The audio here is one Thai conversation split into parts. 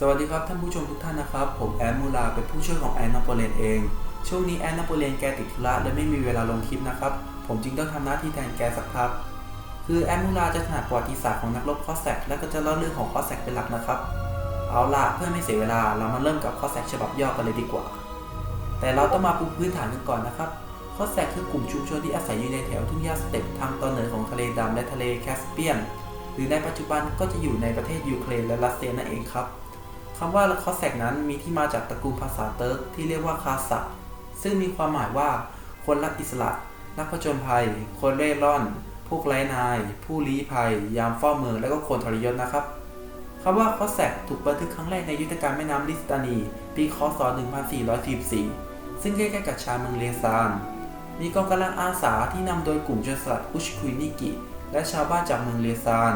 สวัสดีครับท่านผู้ชมทุกท่านนะครับ ผมแอนมูลาเป็นผู้ช่วยของแอนนโปเลียนเอง ช่วงนี้แอนนโปเลียนแกติดธุระและไม่มีเวลาลงคลิปนะครับ ผมจึงต้องทำหน้าที่แทนแกสักพัก คือแอนมูลาจะถนัดประวัติศาสตร์ของนักรบคอสแซกและก็จะเล่าเรื่องของคอสแซกเป็นหลักนะครับ เอาล่ะเพื่อไม่เสียเวลาเรามาเริ่มกับคอสแซกฉบับย่อกันเลยดีกว่า แต่เราต้องมาปูพื้นฐานกันก่อนนะครับคอสแซกคือกลุ่มชุมชนที่อาศัยอยู่ในแถวทุ่งหญ้าสเต็ปทางตอนเหนือของทะเลดำและทะเลแคสเปียน หรือในปัจจุบันก็จะอยู่ในประเทศยูเครนและรัสเซียนั่นเองครับ คำว่าคอสแซกนั้นมีที่มาจากตระกูลภาษาเติร์กที่เรียกว่าคาสักซึ่งมีความหมายว่า คนรักอิสระ นักผจญภัย คนเร่ร่อน พวกไร้นาย ผู้ลี้ภัย ยามเฝ้าเมือง และก็คนทรยศนะครับคำว่าคอสแซกถูกบันทึกครั้งแรกในยุทธการแม่น้ำลิสตานี ปีคศ 1444 ซึ่งใกล้ๆกับชาเมืองเลซาน มีกองกำลังอาสาที่นำโดยกลุ่มโจรสลัดอุชคุยนิกิ และชาวบ้านจากเมืองเลซาน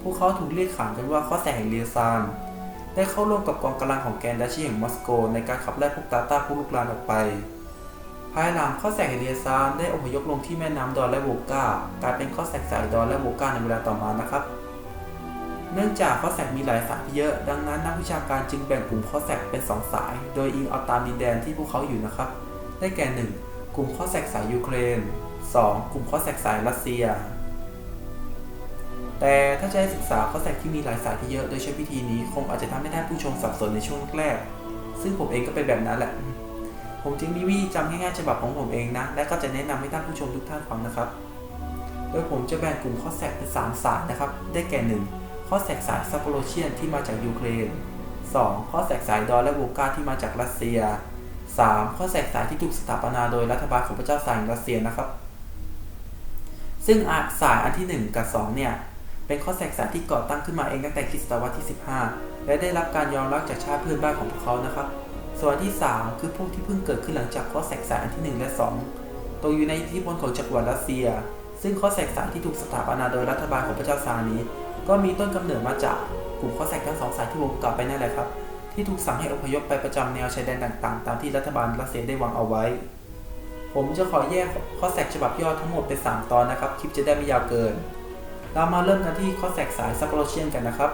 พวกเขาถูกเรียกขานกันว่าคอสแซกแห่งเลซาน ได้เข้าร่วมกับกองกำลังของแกนดัชชีแห่งมอสโก ในการขับไล่พวกตาตาผู้ลุกลานออกไป ภายหลังข้อแสกแห่งเรียซานได้อพยพลงที่แม่น้ำดอนและโวกากลายเป็นข้อแสกสายดอนและโวกาในเวลาต่อมานะครับเนื่องจากข้อแสกมีหลายสายเยอะ ดังนั้นนักวิชาการจึงแบ่งกลุ่มข้อแสกเป็นสองสาย โดยอิงเอาตามดินแดนที่พวกเขาอยู่นะครับ ได้แก่ 1. กลุ่มข้อแสกสายยูเครน 2. กลุ่มข้อแสกสายรัสเซีย แต่ถ้าจะให้ศึกษาข้อแสกที่มีหลายสายที่เยอะโดยใช้วิธีนี้คงอาจจะทำให้ท่านผู้ชมสับสนในช่วงแรก ซึ่งผมเองก็เป็นแบบนั้นแหละ ผมจึงมีวิธีจำง่ายๆฉบับของผมเองนะ และก็จะแนะนำให้ท่านผู้ชมทุกท่านฟังนะครับ โดยผมจะแบ่งกลุ่มข้อแสกเป็น 3 สายนะครับ ได้แก่ 1. ข้อแสกสายซัปโปโรเชียนที่มาจากยูเครน 2. ข้อแสกสายดอนและโวกาที่มาจากรัสเซีย 3. ข้อแสกสายที่ถูกสถาปนาโดยรัฐบาลของพระเจ้าสายรัสเซียนะครับ ซึ่งสายอันที่ 1 กับ 2 เนี่ย เป็นข้อแสกสายที่ก่อตั้งขึ้นมาเองตั้งแต่คริสตศตวรรษที่ 15 และได้รับการยอมรับจากชาติเพื่อนบ้านของพวกเขานะครับ ส่วนที่ 3 คือพวกที่เพิ่งเกิดขึ้นหลังจากข้อแสกสายอันที่ 1 และ 2 ตกอยู่ในอิทธิพลของจักรวรรดิรัสเซีย ซึ่งข้อแสกสายที่ถูกสถาปนาโดยรัฐบาลของพระเจ้าซานี้ ก็มีต้นกำเนิดมาจากกลุ่มข้อแสกทั้งสองสายที่ผมกล่าวไปนั่นแหละครับ ที่ถูกสั่งให้อพยพไปประจำแนวชายแดนต่างๆ ตามที่รัฐบาลรัสเซียได้วางเอาไว้ ผมจะขอแยกข้อแสกฉบับย่อทั้งหมดเป็น3ตอนนะครับ คลิปจะได้ไม่ยาวเกิน เรามาเริ่มกันที่ข้อแสกสายซัพโปโรเชียนกันนะครับ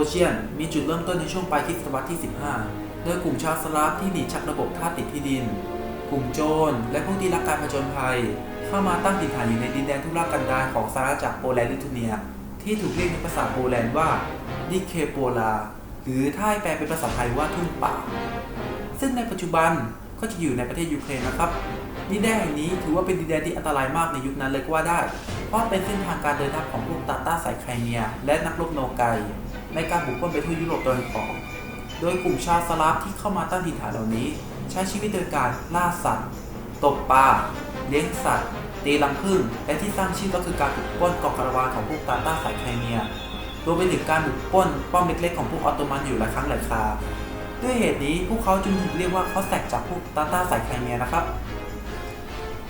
โรเชียน มีจุดเริ่มต้นในช่วงปลายทศตวรรษที่ 15 โดยกลุ่มชาวสลาฟที่หนีชักระบบท่าสติดที่ดิน กลุ่มโจร และพวกที่รักการผจญภัย เข้ามาตั้งถิ่นฐานอยู่ในดินแดนทุรกันดารของสาราจากโปแลนด์ลิทัวเนีย ที่ถูกเรียกในภาษาโปแลนด์ว่าดิเคโปลา หรือถ้าแปลเป็นภาษาไทยว่าทุ่งป่า ซึ่งในปัจจุบันก็จะอยู่ในประเทศยูเครนนะครับดินแดนแห่งนี้ถือว่าเป็นดินแดนที่อันตรายมากในยุคนั้นเลยก็ว่าได้ เพราเป็นเส้นทางการเดินทางของพวกตาต้าสายไครเมีย และนักรบโนไกในการบุกเบิลไปทั่วยุโรปตะวันออก โดยกลุ่มชาวสลาฟที่เข้ามาตั้งถิ่นฐานเหล่านี้ ใช้ชีวิตโดยการล่าสัตว์ ตกปลา เลี้ยงสัตว์ ตีรังผึ้ง และที่สร้างชื่อก็คือการบุกป้นกองคาราวานของพวกตาต้าสายไครเมีย รวมไปถึงการบุกป้นป้อมเล็กๆของพวกออตโตมันอยู่หลายครั้งหลายครา ด้วยเหตุนี้พวกเขาจึงถูกเรียกว่าเขาแสกจากพวกตาต้าสายไครเมียนะครับ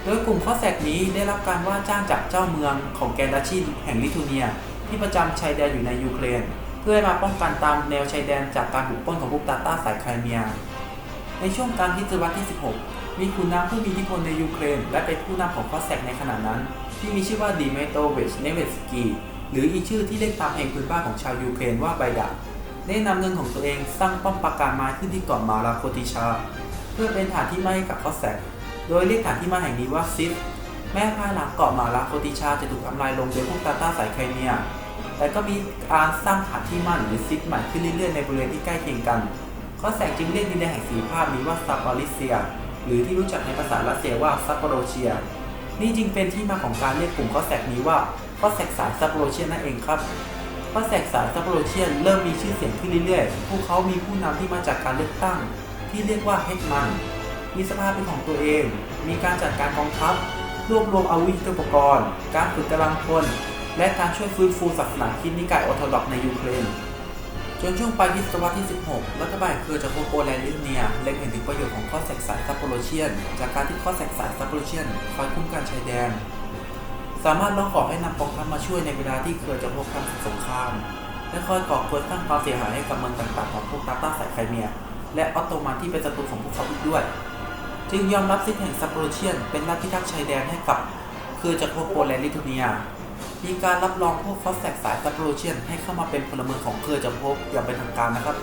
โดยกลุ่มข้อแสกนี้ได้รับการว่าจ้างจากเจ้าเมืองของแกนดัชชีแห่งลิทัวเนีย ที่ประจำชายแดนอยู่ในยูเครน เพื่อมาป้องกันตามแนวชายแดนจากการบุกปล้นของพวกตาต้าสายไครเมีย ในช่วงกลางทศวรรษที่ 16 มีขุนนางผู้มีอิทธิพลในยูเครน และเป็นผู้นำของข้อแสกในขณะนั้น ที่มีชื่อว่าดิเมโตเวชเนเวสกีหรืออีกชื่อที่เรียกตามเพลงพื้นบ้านของชาวยูเครนว่าไบดาได้นำเงินของตัวเองสร้างป้อมปราการไม้ขึ้นที่เกาะมาราโคติชา เพื่อเป็นฐานที่มั่นให้กับข้อแสก โดยเรียกฐานที่มั่นแห่งนี้ว่าซิดแม้ภายหลังเกาะมาลาโคติชาจะถูกทำลายลงโดยพวกตาต้าสายไคเมีย แต่ก็มีการสร้างฐานที่มั่นหรือซิดใหม่ขึ้นเรื่อยๆในบริเวณที่ใกล้เคียงกันข้อแสกจึงเรียกดินแดนแห่งสีภาพนี้ว่าซาปอริเซีย หรือที่รู้จักในภาษารัสเซียว่าซัปโปโรเชีย นี่จึงเป็นที่มาของการเรียกกลุ่มข้อแสกนี้ว่าข้อแสกสายซัปโปโรเชียนนั่นเองครับข้อแสกสายซัปโปโรเชียนเริ่มมีชื่อเสียงขึ้นเรื่อยๆ พวกเขามีผู้นำที่มาจากการเลือกตั้ง ที่เรียกว่าเฮดมัน มีสภาพเป็นของตัวเอง มีการจัดการกองทัพ รวบรวมอาวุธยุทโธปกรณ์ การฝึกกำลังพล และการช่วยฟื้นฟูศาสนาคริสต์นิกายออร์โธดอกในยูเครน จนช่วงปลายทศวรรษที่ 16 รัฐบาลเครือจากโปแลนด์ลิทัวเนียเล็งเห็นถึงประโยชน์ของข้อแสกสายซัปโปโรเชียน จากการที่ข้อแสกสายซัปโปโรเชียนคอยคุ้มกันชายแดน สามารถร้องขอให้นำกองทัพมาช่วยในเวลาที่เครือจะพบทำสงครามและคอยก่อกวนสร้างความเสียหายให้กับเมืองต่างๆของพวกตาต้าสายไครเมีย และออตโตมันที่เป็นศัตรูของพวกเขาอีกด้วย จึงยอมรับสิทธิแห่งซัปโปโรเชียน เป็นรัฐพิทักษ์ชายแดนให้กับเครือจากโปแลนด์ลิทัวเนีย มีการรับรองพวกคอสแสกสายซัปโปโรเชียน ให้เข้ามาเป็นพลเมืองของเครือจำพบอย่างเป็นทางการนะครับ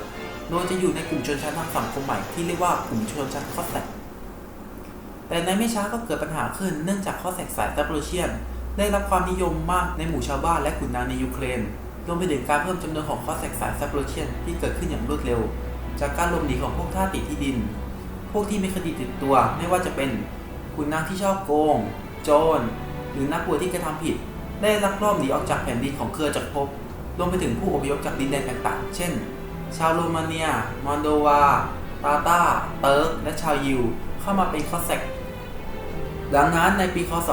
โดยจะอยู่ในกลุ่มชนชั้นทางสังคมใหม่ที่เรียกว่ากลุ่มชนชั้นคอสแสกแต่ในไม่ช้าก็เกิดปัญหาขึ้นเนื่องจากข้อแสกสายซัปโปโรเชียน ได้รับความนิยมมากในหมู่ชาวบ้านและขุนนางในยูเครนรวมไปถึงการเพิ่มจำนวนของข้อแสกสายซัปโปโรเชียนที่เกิดขึ้นอย่างรวดเร็ว จากการหลบหนีของพวกท่าติดที่ดิน พวกที่มีคดีติดตัวไม่ว่าจะเป็นขุนนางที่ชอบโกง โจร หรือนักบวชที่กระทำผิด ได้ลักลอบหนีออกจากแผ่นดินของเครือจักรภพรวมไปถึงผู้อพยพจากดินแดนต่างๆ เช่น ชาวโรมาเนีย มอนโดวา ตาตา เติร์ก และชาวยิว เข้ามาเป็นคอสแซกดังนั้นในปีคศ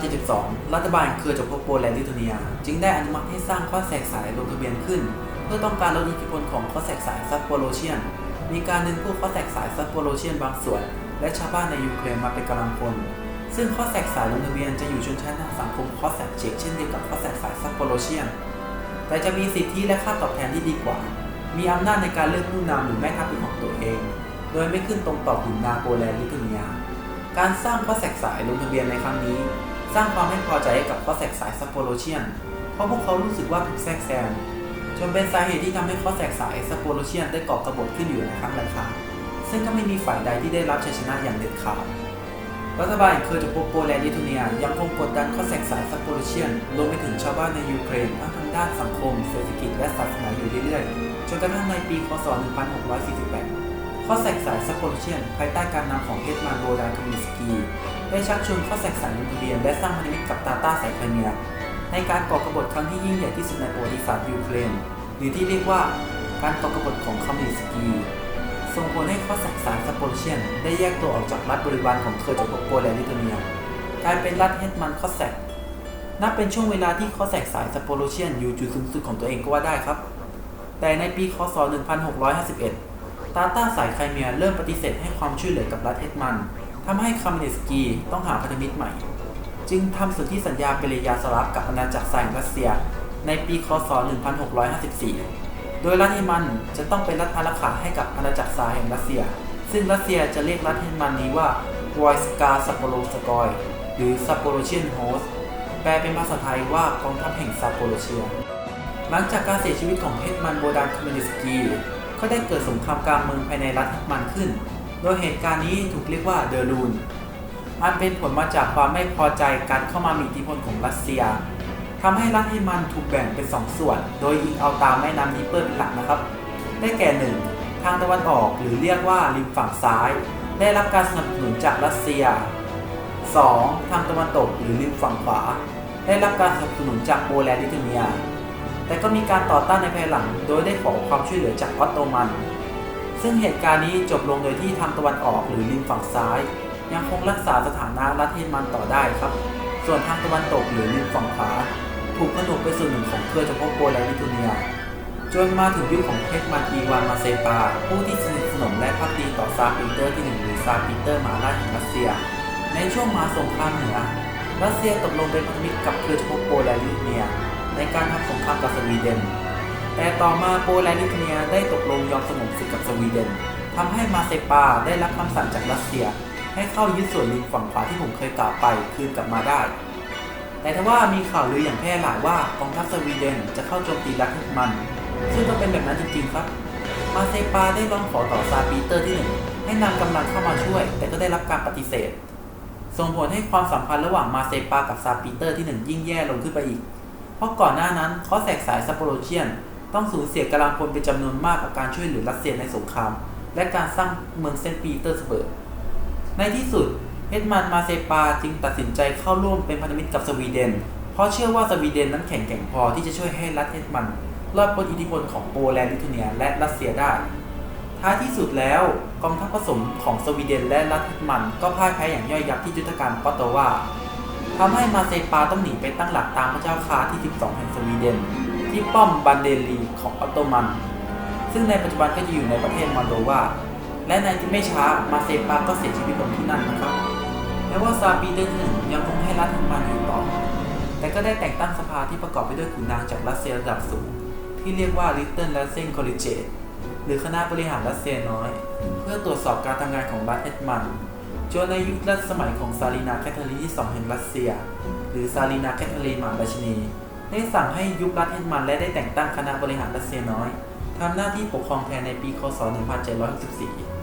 1572 รัฐบาลเครือจักรภพโปแลนด์ลิทัวเนีย จึงได้อนุมัติให้สร้างข้อแสกสายลงทะเบียนขึ้น เพื่อต้องการลดอิทธิพลของข้อแสกสายซัปโปโรเชียน มีการดึงผู้ข้อแสกสายซัปโปโรเชียนบางส่วน และชาวบ้านในยูเครนมาเป็นกำลังพล ซึ่งข้อแสกสายลงทะเบียนจะอยู่ชนชั้นทางสังคมข้อแสกเชกเช่นเดียวกับข้อแสกสายซัปโปโรเชียน แต่จะมีสิทธิและค่าตอบแทนที่ดีกว่า มีอำนาจในการเลือกผู้นำหรือแม่ทัพเป็นของตัวเอง โดยไม่ขึ้นตรงต่อขุนนาโปแลนด์ลิทัวเนีย การสร้างข้อแสกสายลงทะเบียนในครั้งนี้ สร้างความไม่พอใจให้กับข้อแสกสายซัปโปโรเชียน เพราะพวกเขารู้สึกว่าถูกแทรกแซง จนเป็นสาเหตุที่ทำให้ข้อแสกสายซัปโปโรเชียนได้ก่อกระบฏขึ้นอยู่ในครั้งหลายครั้งซึ่งก็ไม่มีฝ่ายใดที่ได้รับชัยชนะอย่างเด็ดขาดรัฐบาลเคยจะพบโปแลนด์ลิทัวเนียยังคงกดดันข้อแสกสายซัปโปโรเชียนรวมไปถึงชาวบ้านในยูเครนทั้งทางด้านสังคม เศรษฐกิจและศาสนาอยู่เรื่อยๆ จนกระทั่งในปีคศ 1648 ข้อแสกสายซัปโปโรเชียน ภายใต้การนำของเฮดมานโบดาคามิสกี ได้ชักชวนข้อแสกสายลงทะเบียนและสร้างพันธมิตรกับตาตาสายไคเมีย ในการก่อกบฏครั้งที่ยิ่งใหญ่ที่สุดในประวัติศาสตร์ยูเครนหรือที่เรียกว่าการก่อกบฏของคามินสกีส่งผลให้ข้อแสกสายซัปโปโรเชียน ได้แยกตัวออกจากรัฐบริวารของเครือจักโปแลนด์ลิทัวเนียกลายเป็นรัฐเฮดมันคอสแซกนับเป็นช่วงเวลาที่ข้อแสกสายซัปโปโรเชียนอยู่จุดสูงสุดของตัวเองก็ว่าได้ครับ แต่ในปีคศ 1651 ตาต้าสายไครเมียเริ่มปฏิเสธให้ความช่วยเหลือกับรัฐเฮดมันทำให้คามินสกีต้องหาพันธมิตรใหม่ จึงทำสนธิสัญญาเปเรยาสลับกับอาณาจักรทรายรัสเซีย ในปีคศ 1654 โดยรัฐเฮมันจะต้องเป็นรัฐอารักขาให้กับอาณาจักรทรายแห่งรัสเซีย ซึ่งรัสเซียจะเรียกรัฐเฮมันนี้ว่า w o i s k a s a p o r o s k o y หรือ Zaporozhian Host แปลเป็นภาษาไทยว่ากองทัพแห่งซาโปโรเชีย หลังจากการเสียชีวิตของเฮดมันโบดานคามินสกีก็ได้เกิดสงครามกลางเมืองภายในรัฐเฮดมันขึ้น โดยเหตุการณ์นี้ถูกเรียกว่าเดอรูน อันเป็นผลมาจากความไม่พอใจการเข้ามามีอิทธิพลของรัสเซียทำให้รัฐเฮมันถูกแบ่งเป็นสองส่วน โดยอิงเอาตามแม่น้ำนีเปิลเป็นหลักนะครับ ได้แก่หนึ่งทางตะวันออกหรือเรียกว่าริมฝั่งซ้าย ได้รับการสนับสนุนจากรัสเซีย 2. ทางตะวันตกหรือริมฝั่งขวา ได้รับการสนับสนุนจากโปแลนด์ลิทัวเนีย แต่ก็มีการต่อต้านในภายหลัง โดยได้ขอความช่วยเหลือจากออตโตมัน ซึ่งเหตุการณ์นี้จบลงโดยที่ทางตะวันออกหรือริมฝั่งซ้าย ยังคงรักษาสถานะรัฐเฮมันต่อได้ครับ ส่วนทางตะวันตกหรือริมฝั่งขวาถูกผนวกเป็นส่วนหนึ่งของเครือเฉพาะโปแลนด์ลิทัวเนีย จนมาถึงยุคของเฮกมันอีวานมาเซปา ผู้ที่สนิทสนมและพักดีต่อซาปีเตอร์ที่หนึ่งหรือซาปีเตอร์มาราชแห่งรัสเซีย ในช่วงมาสงครามเหนือ รัสเซียตกลงเป็นพันธมิตรกับเครือเฉพาะโปแลนด์ลิทัวเนีย ในการทำสงครามกับสวีเดน แต่ต่อมาโปแลนด์ลิทัวเนียได้ตกลงยอมสงบศึกกับสวีเดนทำให้มาเซปาได้รับคำสั่งจากรัสเซีย ให้เข้ายึดส่วนริมฝั่งขวาที่ผมเคยกล่าวไปคืนกลับมาได้ แต่ถ้าว่ามีข่าวลืออย่างแพร่หลายว่ากองทัพสวีเดนจะเข้าโจมตีรัฐเฮกมัน ซึ่งก็เป็นแบบนั้นจริงๆครับ มาเซปาได้ร้องขอต่อซาปีเตอร์ที่หนึ่งให้นำกำลังเข้ามาช่วย แต่ก็ได้รับการปฏิเสธ ส่งผลให้ความสัมพันธ์ระหว่างมาเซปากับซาปีเตอร์ที่หนึ่งยิ่งแย่ลงขึ้นไปอีก เพราะก่อนหน้านั้นเข้อแสกสายซัปโปโรเชียนต้องสูญเสียกำลังพลเป็นจำนวนมากกับการช่วยเหลือรัสเซียในสงคราม และการสร้างเมืองเซนต์ปีเตอร์สเบิร์ก ในที่สุดเฮดมันมาเซปาจึงตัดสินใจเข้าร่วมเป็นพันธมิตรกับสวีเดน เพราะเชื่อว่าสวีเดนนั้นแข็งแกร่งพอที่จะช่วยให้รัฐเฮดมันรอดพ้นอิทธิพลของโปแลนด์ลิทัวเนียและรัสเซียได้ ท้ายที่สุดแล้วกองทัพผสมของสวีเดนและรัฐมันก็พ่ายแพ้อย่างย่อยยับที่ยุทธการปอตโตวาทำให้มาเซปาต้องหนีไปตั้งหลักตามพระเจ้าคาที่ 12 แห่งสวีเดน ที่ป้อมบันเดลีของออตโตมัน ซึ่งในปัจจุบันก็จะอยู่ในประเทศมอลโดวา และในที่ไม่ช้ามาเซปาก็เสียชีวิตลงที่นั่นนะครับแม้ว่าซาปีเตอร์หนึ่งยังคงให้รัฐมันอยู่ต่อ แต่ก็ได้แต่งตั้งสภาที่ประกอบไปด้วยขุนนางจากรัสเซียระดับสูง ที่เรียกว่า Little Russian Collegiate หรือคณะบริหารรัสเซียน้อย เพื่อตรวจสอบการทำงานของรัฐเอ็ดมันจนในยุครัชสมัยของซาลีนาแคทเธอรีนที่2แห่งรัสเซีย หรือซาลีนาแคทเธอรีนมหาราชินี ได้สั่งให้ยุบรัฐเอ็ดมันและได้แต่งตั้งคณะบริหารรัสเซียน้อยทำหน้าที่ปกครองแทนในปีคศ 1764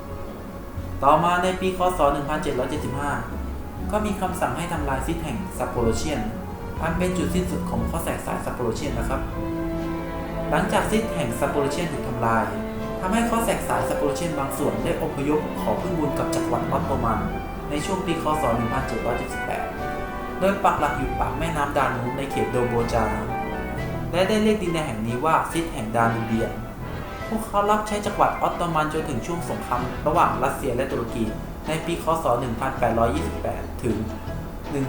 ต่อมาในปีคศ 1775 ก็มีคำสั่งให้ทำลายซิทแห่งซัปโปโรเชียน อันเป็นจุดสิ้นสุดของข้อแสกสายซัปโปโรเชียนนะครับ หลังจากซิทแห่งซัปโปโรเชียนถูกทำลายทำให้ข้อแสกสายซัปโปโรเชียนบางส่วนได้อพยพขอพึ่งบุญกับจักรวรรดิออตโตมัน ในช่วงปีคศ 1778 โดยปักหลักอยู่ปากแม่น้ำดานูบในเขตโดโบจา และได้เรียกดินแดนแห่งนี้ว่าซิทแห่งดานูเบียน พวกเขารับใช้จักรวรรดิออตโตมันจนถึงช่วงสงครามระหว่างรัสเซียและตุรกี ในปีคศ 1828 ถึง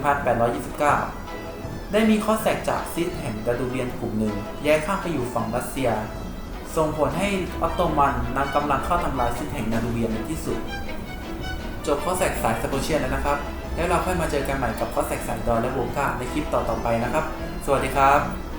1829 ได้มีข้อแสกจากซิสแห่งดาดูเบียนกลุ่มหนึ่งแยกข้ามไปอยู่ฝั่งรัสเซีย ส่งผลให้ออตโตมันนำกำลังเข้าทำลายซิสแห่งดาดูเบียนในที่สุด จบข้อแสกสายสโปเชียนแล้วนะครับ แล้วเราค่อยมาเจอกันใหม่กับข้อแสกสายดอนและโวกาในคลิปต่อๆไปนะครับ สวัสดีครับ